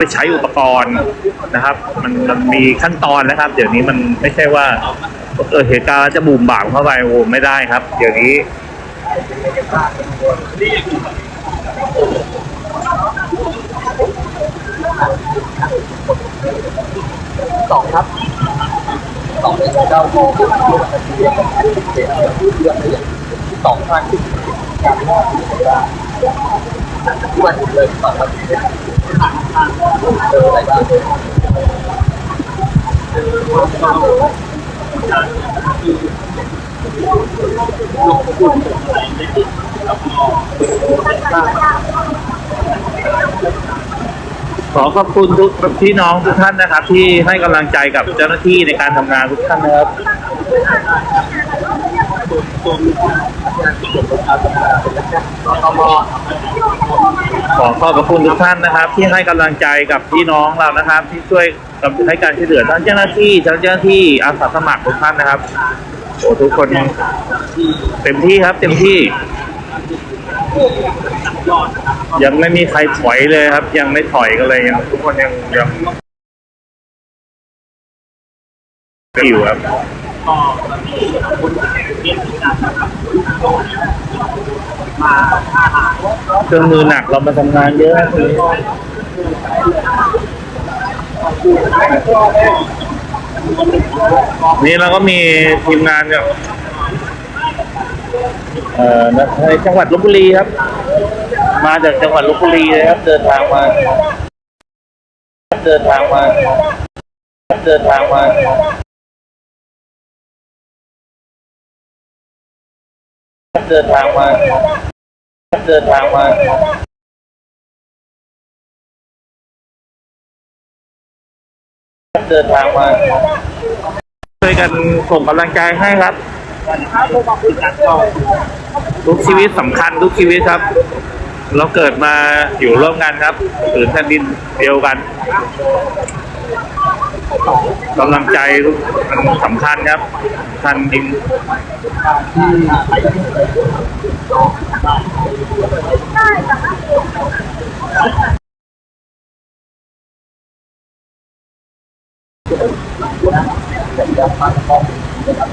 ไปใช้อุปกรณ์นะครับ มันมันมีขั้นตอนนะครับ เดี๋ยวนี้มันไม่ใช่ว่าเออเหตุการณ์จะบูมบ่ามเข้าไปโอ้ไม่ได้ครับ เดี๋ยวนี้สองครับสองเป็นเจ้าที่เลือกได้อย่างสองทางที่การมอบ ที่วันเลยสองวันเจออะไรบ้างขอขอบคุณทุกพี่น้องทุกท่านนะครับ ที่ให้กำลังใจกับเจ้าหน้าที่ในการทำงานทุกท่านนะครับ ตมขอขอบพระคุณทุกท่านนะครับ ที่ให้กำลังใจกับพี่น้องเรานะครับ ที่ช่วยกับให้การช่วยเหลือทั้งเจ้าหน้าที่ทั้งเจ้าหน้าที่อาสาสมัครทุกท่านนะครับโอ้ทุกคนเต็มที่ครับ เต็มที่ ยังไม่มีใครถอยเลยครับ ยังไม่ถอยกันเลยยังทุกคนยังยังอยู่ครับ เครื่องมือหนักเรามาทำงานเยอะนี่เราก็มีทีมงานเนี่ยเอ่อในจังหวัดลบบุรีครับ มาจากจังหวัดลบบุรีเลยครับ เดินทางมา เดินทางมา เดินทางมา เดินทางมาเดินทางมาเดินทางมาช่วยกันส่งกำลังใจให้ครับทุกชีวิตสำคัญทุกชีวิตครับ เราเกิดมาอยู่ร่วมกันครับผืนแผ่นดินเดียวกัน กำลังใจมันสำคัญครับสำคัญจริง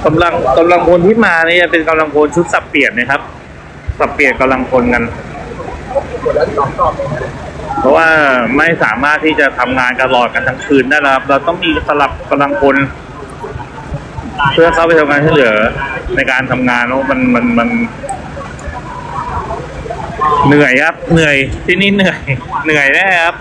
กำลังกำลังพลที่มาเนี่ยเป็นกำลังพลชุดสับเปลี่ยนนะครับ สับเปลี่ยนกำลังพลกัน เพราะว่าไม่สามารถที่จะทำงานกันตลอดกันทั้งคืนได้ครับ เราต้องมีสลับกำลังคนเพื่อเข้าไปทำงานช่วยเหลือในการทำงานเพราะมันมันมันเหนื่อยครับ เหนื่อยที่นี่เหนื่อย เหนื่อยแน่ครับ